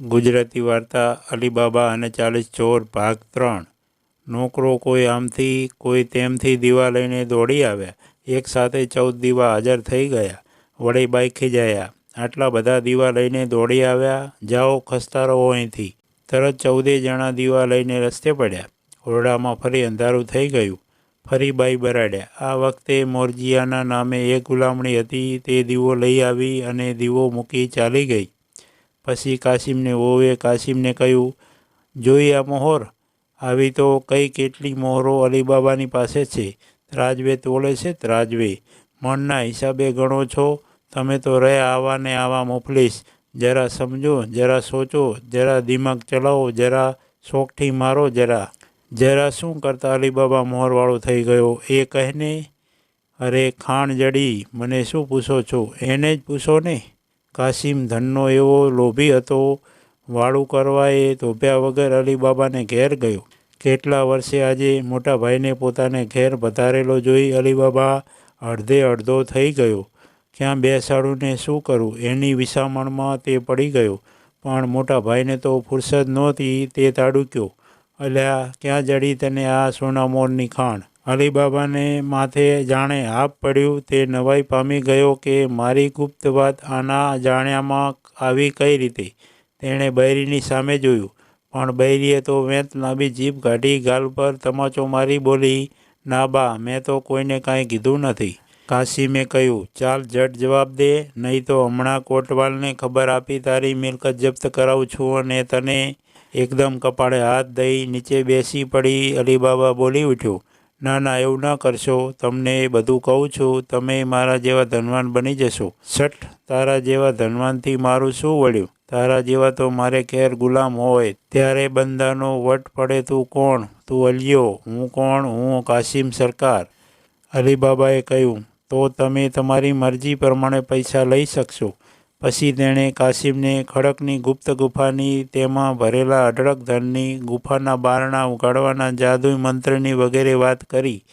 ગુજરાતી વાર્તા, અલીબાબા અને ચાલીસ ચોર, ભાગ ત્રણ. નોકરો કોઈ આમથી, કોઈ તેમથી દીવા લઈને દોડી આવ્યા. એક સાથે ચૌદ દીવા હાજર થઈ ગયા. વડે બાઈ ખીજાયા આટલા બધા દીવા લઈને દોડી આવ્યા. જાઓ, ખસતા રહો અહીંથી. તરત ચૌદે જણા દીવા લઈને રસ્તે પડ્યા. ઓરડામાં ફરી અંધારું થઈ ગયું. ફરી બાઈ બરાડ્યા. આ વખતે મોરજીયાના નામે એક ગુલામણી હતી. તે દીવો લઈ આવી અને દીવો મૂકી ચાલી ગઈ. પછી કાશીમને વહુએ કાશીમને કહ્યું, જોઈ આ મોહર, આવી તો કઈ કેટલી મોહરો અલીબાબાની પાસે છે? રાજવે તોલે છે રાજવે મનના હિસાબે ગણો છો, તમે તો રહ્યા આવા ને આવા મોકલીશ જરા સમજો, જરા સોચો, જરા દિમાગ ચલાવો, જરા શોખથી મારો જરા. જરા શું કરતા અલીબાબા મોહરવાળો થઈ ગયો? એ કહેને, અરે ખાણ જડી, મને શું પૂછો છો? એને જ પૂછો ને. કાશીમ ધનનો એવો લોભી હતો, વાળું કરવા એ ધોભ્યા વગર અલીબાબાને ઘેર ગયો. કેટલા વર્ષે આજે મોટા ભાઈને પોતાને ઘેર વધારેલો જોઈ અલીબાબા અડધે અડધો થઈ ગયો. ક્યાં બેસાડુંને શું કરું? એની વિસામણમાં તે પડી ગયો. પણ મોટા ભાઈને તો ફુરસદ નહોતી, તે તાડુક્યો. અલ્યા, ક્યાં જડી તને આ સોના મોરની ખાણ? અલીબાબાને માથે જાણે આપ પડ્યું તે નવાઈ પામી ગયો કે મારી ગુપ્ત વાત આના જાણ્યામાં આવી કઈ રીતે? તેણે બૈરીની સામે જોયું. પણ બૈરીએ તો વેંત લાંબી જીભ કાઢી ગાલ પર તમાચો મારી બોલી, ના બા, મેં તો કોઈને કાંઈ કીધું નથી. કાશીમે કહ્યું, ચાલ જટ જવાબ દે, નહીં તો હમણાં કોટવાલને ખબર આપી તારી મિલકત જપ્ત કરાવું છું અને તને એકદમ કપાળે હાથ દઈ નીચે બેસી પડી અલીબાબા બોલી ઉઠ્યો. ના ના, એવું ના કરશો. તમને એ બધું કહું છું, તમે મારા જેવા ધનવાન બની જશો. સઠ તારા જેવા ધનવાનથી મારું શું વળ્યું? તારા જેવા તો મારે કેર ગુલામ હોય. ત્યારે બંદાનો વટ પડે તું કોણ? તું અલિયો, હું કોણ? હું કાસિમ સરકાર. અલીબાબાએ કહ્યું, તો તમે તમારી મરજી પ્રમાણે પૈસા લઈ શકશો. પછી તેણે કાશીમને ખડકની ગુપ્ત ગુફાની તેમાં ભરેલા અઢળક ધનની ગુફાના બારણા ઉગાડવાના જાદુઈ મંત્રની વગેરે વાત કરી.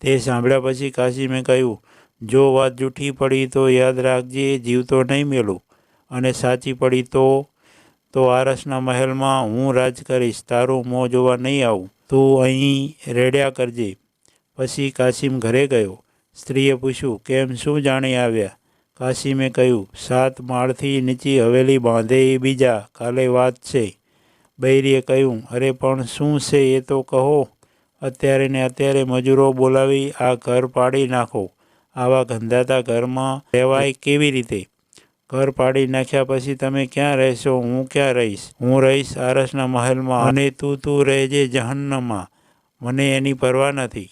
તે સાંભળ્યા પછી કાસિમે કહ્યું, જો વાત જૂઠી પડી તો યાદ રાખજે જીવતો નહીં મેલું. અને સાચી પડી તો તો આરસના મહેલમાં હું રાજ કરીશ, તારું મોં જોવા નહીં આવું. તું અહીં રેડ્યા કરજે. પછી કાસિમ ઘરે ગયો. સ્ત્રીએ પૂછ્યું, કેમ શું જાણી આવ્યા? કાશીમે કહ્યું, સાત માળથી નીચી હવેલી બાંધે એ બીજા, કાલે વાત છે. બૈરીએ કહ્યું, અરે, પણ શું છે એ તો કહો. અત્યારે ને અત્યારે મજૂરો બોલાવી આ ઘર પાડી નાખો. આવા ગંધાતા ઘરમાં રહેવાય કેવી રીતે? ઘર પાડી નાખ્યા પછી તમે ક્યાં રહેશો? હું ક્યાં રહીશ? હું રહીશ આરસના મહેલમાં અને તું તું રહેજે જહન્નમાં. મને એની પરવા નથી.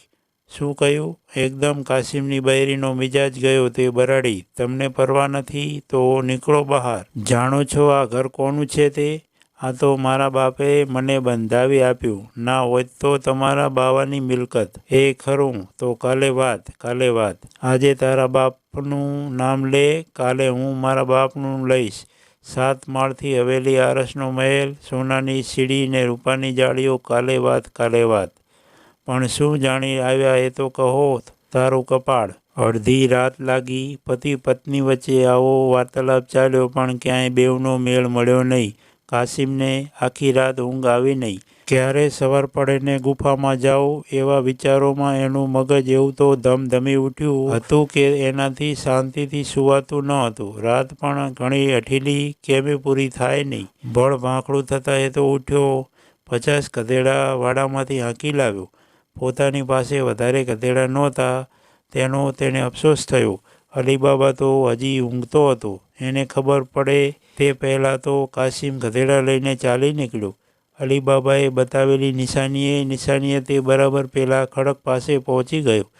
શું કહ્યું? એકદમ કાશીમની બૈરીનો મિજાજ ગયો તે બરાડી. તમને પરવા નથી તો નીકળો બહાર. જાણો છો આ ઘર કોનું છે તે? આ તો મારા બાપે મને બંધાવી આપ્યું. ના હોય તો તમારા બાવાની મિલકત. એ ખરું. તો કાલે વાત કાલે વાત. આજે તારા બાપનું નામ લે, કાલે હું મારા બાપનું લઈશ. સાત માળથી હવેલી આરસનો મહેલ, સોનાની સીડી ને રૂપાની જાળીઓ, કાલે વાત કાલે વાત. પણ શું જાણી આવ્યા એ તો કહો, તારું કપાળ. અડધી રાત લાગી, પતિ પત્ની વચ્ચે આવો વાર્તાલાપ ચાલ્યો, પણ ક્યાંય બેવનો મેળ મળ્યો નહીં. કાશીમને આખી રાત ઊંઘ આવી નહીં. ક્યારે સવાર પડે ને ગુફામાં જાઓ, એવા વિચારોમાં એનું મગજ એવું તો ધમધમી ઉઠ્યું હતું કે એનાથી શાંતિથી સુવાતું ન હતું. રાત પણ ઘણી અઠીલી કેમે પૂરી થાય નહીં. બળ ભાંખડું થતાં એ તો ઉઠ્યો, પચાસ કધેડા વાડામાંથી હાંકી લાવ્યો. પોતાની પાસે વધારે ગધેડા નહોતા, તેનો તેને અફસોસ થયો. અલીબાબા તો હજી ઊંઘતો હતો. એને ખબર પડે તે પહેલાં તો કાસિમ ગધેડા લઈને ચાલી નીકળ્યો. અલીબાબાએ બતાવેલી નિશાનીએ નિશાનીએ તે બરાબર પેલા ખડક પાસે પહોંચી ગયો.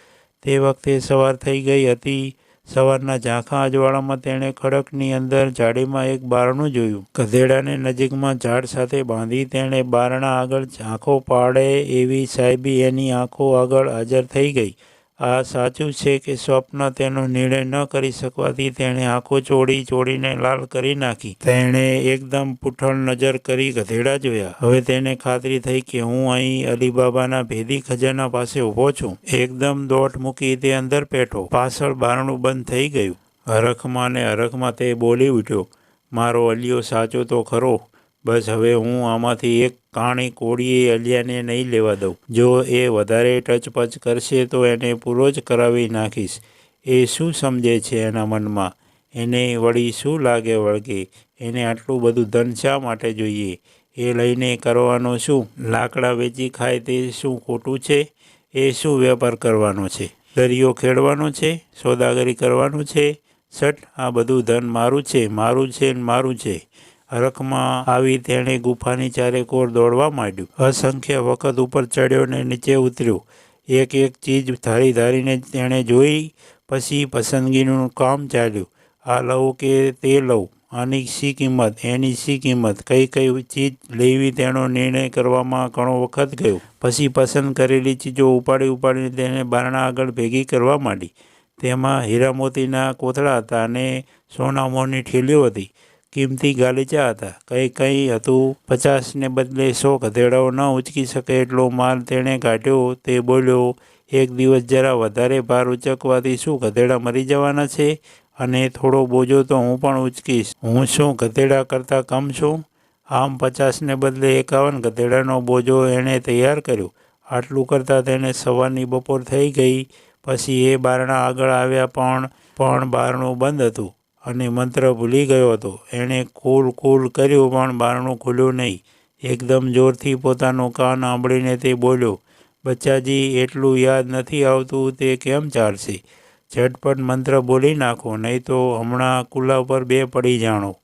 તે વખતે સવાર થઈ ગઈ હતી. સવારના ઝાંખા અજવાળામાં તેણે ખડકની અંદર જાડીમાં એક બારણું જોયું. ગધેડાને નજીકમાં ઝાડ સાથે બાંધી તેણે બારણા આગળ ઝાંખો પાડે એવી સાહેબી એની આંખો આગળ હાજર થઈ ગઈ. આ સાચું છે કે સ્વપ્ન તેનો નિર્ણય ન કરી શકવાથી તેણે આંખો ચોડી ચોડીને લાલ કરી નાખી. તેણે એકદમ પૂઠળ નજર કરી ગધેડા જોયા. હવે તેને ખાતરી થઈ કે હું અહીં અલીબાબાના ભેદી ખજાના પાસે ઊભો છું. એકદમ દોટ મૂકી તે અંદર પેઠો પાછળ બારણું બંધ થઈ ગયું. હરખમાં ને હરખમાં તે બોલી ઉઠ્યો. મારો અલિયો, સાચો તો ખરો. બસ હવે હું આમાંથી એક કાણી કોળીએ અલિયાને નહીં લેવા દઉં. જો એ વધારે ટચપચ કરશે તો એને પૂરો જ કરાવી નાખીશ. એ શું સમજે છે એના મનમાં? એને વળી શું લાગે વળગે? એને આટલું બધું ધન શા માટે જોઈએ? એ લઈને કરવાનો શું? લાકડા વેચી ખાય તે શું ખોટું છે? એ શું વેપાર કરવાનો છે? દરિયો ખેડવાનો છે? સોદાગરી કરવાનું છે? સટ આ બધું ધન મારું છે મારું છે ને મારું છે. હરખમાં આવી તેણે ગુફાની ચારે કોર દોડવા માંડ્યું. અસંખ્ય વખત ઉપર ચડ્યો ને નીચે ઉતર્યો. એક એક ચીજ ધારી ધારીને તેણે જોઈ પછી પસંદગીનું કામ ચાલ્યું. આ લઉં કે તે લઉં? આની શી કિંમત? એની શી કિંમત? કઈ કઈ ચીજ લેવી તેનો નિર્ણય કરવામાં ઘણો વખત ગયો. પછી પસંદ કરેલી ચીજો ઉપાડી ઉપાડીને તેને બારણા આગળ ભેગી કરવા માંડી. તેમાં હીરા મોતીના કોથળા હતા અને સોના મોરની ઠેલીઓ હતી. કિંમતી ગાલીચા હતા. કંઈ કંઈ હતું. પચાસને બદલે સો ગધેડાઓ ન ઉચકી શકે એટલો માલ તેણે કાઢ્યો. તે બોલ્યો, એક દિવસ જરા વધારે ભાર ઉચકવાથી શું ગધેડા મરી જવાના છે? અને થોડો બોજો તો હું પણ ઉચકીશ. હું શું ગધેડા કરતાં કમ છું? આમ પચાસને બદલે એકાવન ગધેડાનો બોજો એણે તૈયાર કર્યો. આટલું કરતાં તેને સવારની બપોર થઈ ગઈ. પછી એ બારણા આગળ આવ્યા પણ પણ બારણું બંધ હતું. અને મંત્ર ભૂલી ગયો હતો. એણે કુલ કુલ કર્યું, પણ બારણું ખુલ્યું નહીં. એકદમ જોરથી પોતાનું કાન આંબળીને તે બોલ્યો, બચ્ચાજી, એટલું યાદ નથી આવતું, તે કેમ ચાલશે? ઝટપટ મંત્ર બોલી નાખો, નહીં તો હમણાં કુલા પર બે પડી જાણો.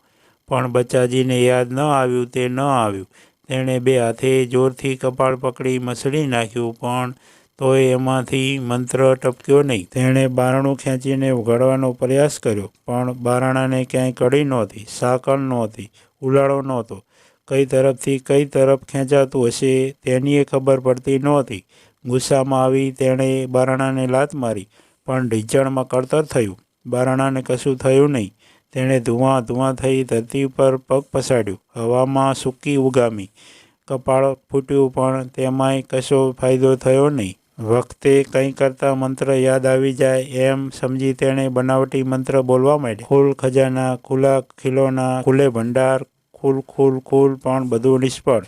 પણ બચ્ચાજીને યાદ ન આવ્યું, તે ન આવ્યું. તેણે બે હાથે જોરથી કપાળ પકડી મસળી નાખ્યું, પણ તોય એમાંથી મંત્ર ટપક્યો નહીં. તેણે બારણું ખેંચીને ઉઘાડવાનો પ્રયાસ કર્યો, પણ બારણાને ક્યાંય કડી નહોતી, સાંકળ નહોતી, ઉલાળો નહોતો. કઈ તરફથી કઈ તરફ ખેંચાતું હશે તેની ખબર પડતી નહોતી. ગુસ્સામાં આવી તેણે બારણાને લાત મારી, પણ ઢીંચણમાં કળતર થયું. બારણાને કશું થયું નહીં. તેણે ધુઆ ધુઆ થઈ ધરતી પર પગ પસાડ્યું, હવામાં સૂકી ઉગામી. કપાળ ફૂટ્યું પણ તેમાંય કશો ફાયદો થયો નહીં. વખતે કંઈ કરતાં મંત્ર યાદ આવી જાય એમ સમજી તેણે બનાવટી મંત્ર બોલવા માંડ્યા. ખુલ ખજાના, ખુલ્લા ખીલોના, ખુલ્લે ભંડાર, ખુલ ખુલ ખુલ પણ બધું નિષ્ફળ.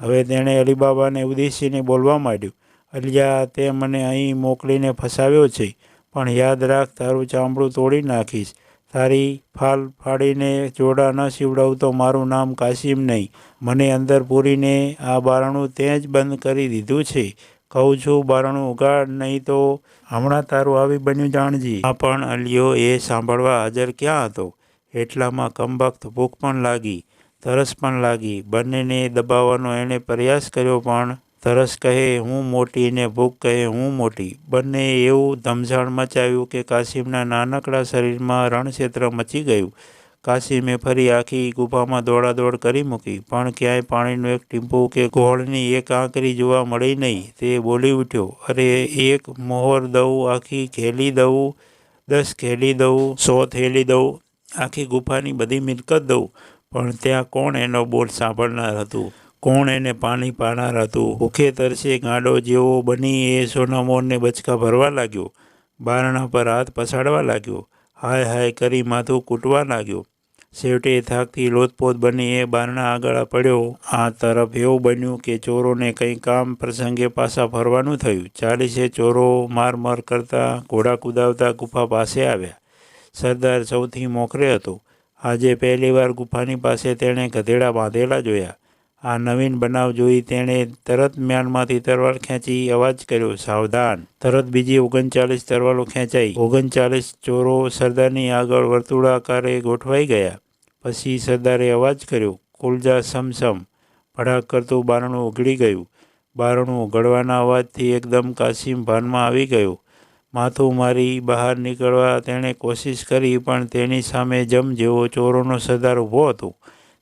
હવે તેણે અલીબાબાને ઉદ્દેશીને બોલવા માંડ્યું. અલિયા તે મને અહીં મોકલીને ફસાવ્યો છે, પણ યાદ રાખ, તારું ચામડું તોડી નાખીશ. તારી ફાલ ફાડીને જોડા ન સીવડાવું તો મારું નામ કાશીમ નહીં. મને અંદર પૂરીને આ બારણું તે જ બંધ કરી દીધું છે. કહું છું, બારણું ઉગાડ, નહીં તો હમણાં તારું આવી બન્યું જાણજી. આ પણ અલિયો, એ સાંભળવા હાજર ક્યાં હતો? એટલામાં કમબખ્ત ભૂખ પણ લાગી, તરસ પણ લાગી. બંનેને દબાવવાનો એણે પ્રયાસ કર્યો, પણ તરસ કહે, હું મોટી ને ભૂખ કહે, હું મોટી. બંને એવું ધમઝાણ મચાવ્યું કે કાશીમના નાનકડા શરીરમાં રણક્ષેત્ર મચી ગયું. કાશીમે ફરી આખી ગુફામાં દોડાદોડ કરી મૂકી. પણ ક્યાંય પાણીનું એક ટીમ્પું કે ઘોળની એક આંકરી જોવા મળી નહીં, તે બોલી ઉઠ્યો, અરે, એક મોહર દઉં, આખી ખેલી દઉં, દસ ખેલી દઉં, સો થેલી દઉં, આખી ગુફાની બધી મિલકત દઉં. પણ ત્યાં કોણ એનો બોલ સાંભળનાર હતું? કોણ એને પાણી પાનાર હતું? ભૂખે તરસે ગાંડો જેવો બની એ સોનામોરને બચકા ભરવા લાગ્યો. બારણા પર હાથ પસાડવા લાગ્યો. હાય હાય કરી માથું કૂટવા લાગ્યો. છેવટે થાકથી લોથપોથ બની એ બારણા આગળ પડ્યો. આ તરફ એવું બન્યું કે ચોરોને કંઈ કામ પ્રસંગે પાછા ફરવાનું થયું. ચાલીસે ચોરો માર માર કરતા ઘોડા કુદાવતા ગુફા પાસે આવ્યા. સરદાર સૌથી મોખરે હતો. આજે પહેલીવાર ગુફાની પાસે તેણે ગધેડા બાંધેલા જોયા. આ નવીન બનાવ જોઈ તેણે તરત મ્યાનમાંથી તરવાર ખેંચી અવાજ કર્યો, સાવધાન. તરત બીજી ઓગણચાલીસ તરવારો ખેંચાઈ. ઓગણચાલીસ ચોરો સરદારની આગળ વર્તુળાકારે ગોઠવાઈ ગયા. પછી સરદારે અવાજ કર્યો, કુલજા સમસમ ભડાક કરતું બારણું ઉઘડી ગયું. બારણું ઉઘડવાના અવાજથી એકદમ કાશીમ ભાનમાં આવી ગયો. માથું મારી બહાર નીકળવા તેણે કોશિશ કરી, પણ તેની સામે જમ જેવો ચોરોનો સરદાર ઊભો હતો.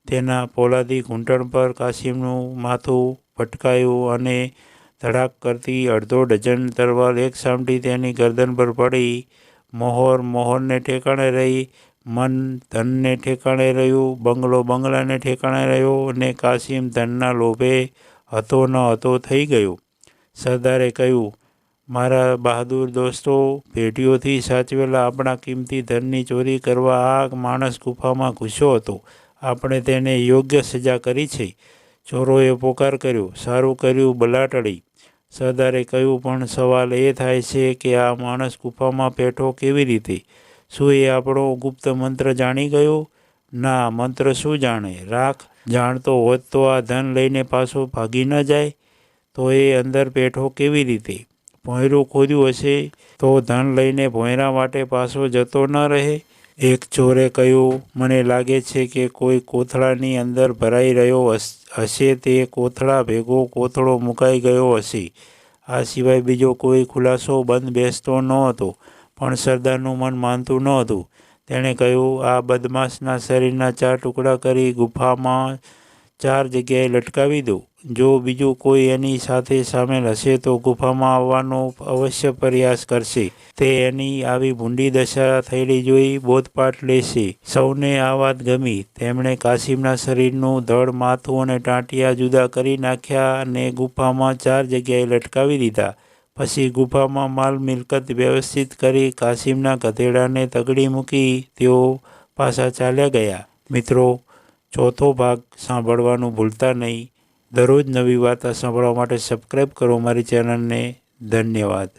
તેના પોલાદી ઘૂંટણ પર કાશીમનું માથું ભટકાયું અને ધડાક કરતી અડધો ડઝન તરવાર એક સામટી તેની ગરદન પર પડી. મોહર મોહરને ટેકાણે રહી મન ધનને ઠેકાણે રહ્યું, બંગલો બંગલાને ઠેકાણે રહ્યો અને કાસિમ ધનના લોભે હતો ન હતો થઈ ગયો. સરદારે કહ્યું, મારા બહાદુર દોસ્તો, પેઢીઓથી સાચવેલા આપણા કિંમતી ધનની ચોરી કરવા આ માણસ ગુફામાં ઘૂસ્યો હતો. આપણે તેને યોગ્ય સજા કરી છે. ચોરોએ પોકાર કર્યો, સારું કર્યું બલાટડી સરદારે કહ્યું, પણ સવાલ એ થાય છે કે આ માણસ ગુફામાં પેઠો કેવી રીતે? શું એ આપણો ગુપ્ત મંત્ર જાણી ગયો. ના, મંત્ર શું જાણે? રાખ, જાણતો હોત તો આ ધન લઈને પાછો ભાગી ન જાય. તો એ અંદર પેઠો કેવી રીતે? ભોંયરું ખોદ્યું હશે તો ધન લઈને ભોંયરા માટે પાછો જતો ન રહે. એક ચોરે કહ્યું, મને લાગે છે કે કોઈ કોથળાની અંદર ભરાઈ રહ્યો હશે તે કોથળા ભેગો કોથળો મુકાઈ ગયો હશે. આ સિવાય બીજો કોઈ ખુલાસો બંધ બેસતો ન હતો. પણ સરદારનું મન માનતું ન હતું તેણે કહ્યું, આ બદમાશના શરીરના ચાર ટુકડા કરી ગુફામાં ચાર જગ્યાએ લટકાવી દો. જો બીજું કોઈ એની સાથે સામેલ હશે તો ગુફામાં આવવાનો અવશ્ય પ્રયાસ કરશે. તે એની આવી ભૂંડી દશા થયેલી જોઈ બોધપાઠ લેશે. સૌને આ વાત ગમી. તેમણે કાસિમના શરીરનું ધડ, માથું અને ટાંટિયા જુદા કરી નાખ્યા અને ગુફામાં ચાર જગ્યાએ લટકાવી દીધા. પછી ગુફામાં માલ મિલકત વ્યવસ્થિત કરી કાસિમના ગધેડાને તગડી મૂકી તેઓ પાછા ચાલ્યા ગયા. મિત્રો, ચોથો ભાગ સાંભળવાનું ભૂલતા નહીં. દરરોજ નવી વાર્તા સાંભળવા માટે સબસ્ક્રાઈબ કરો મારી ચેનલને ધન્યવાદ.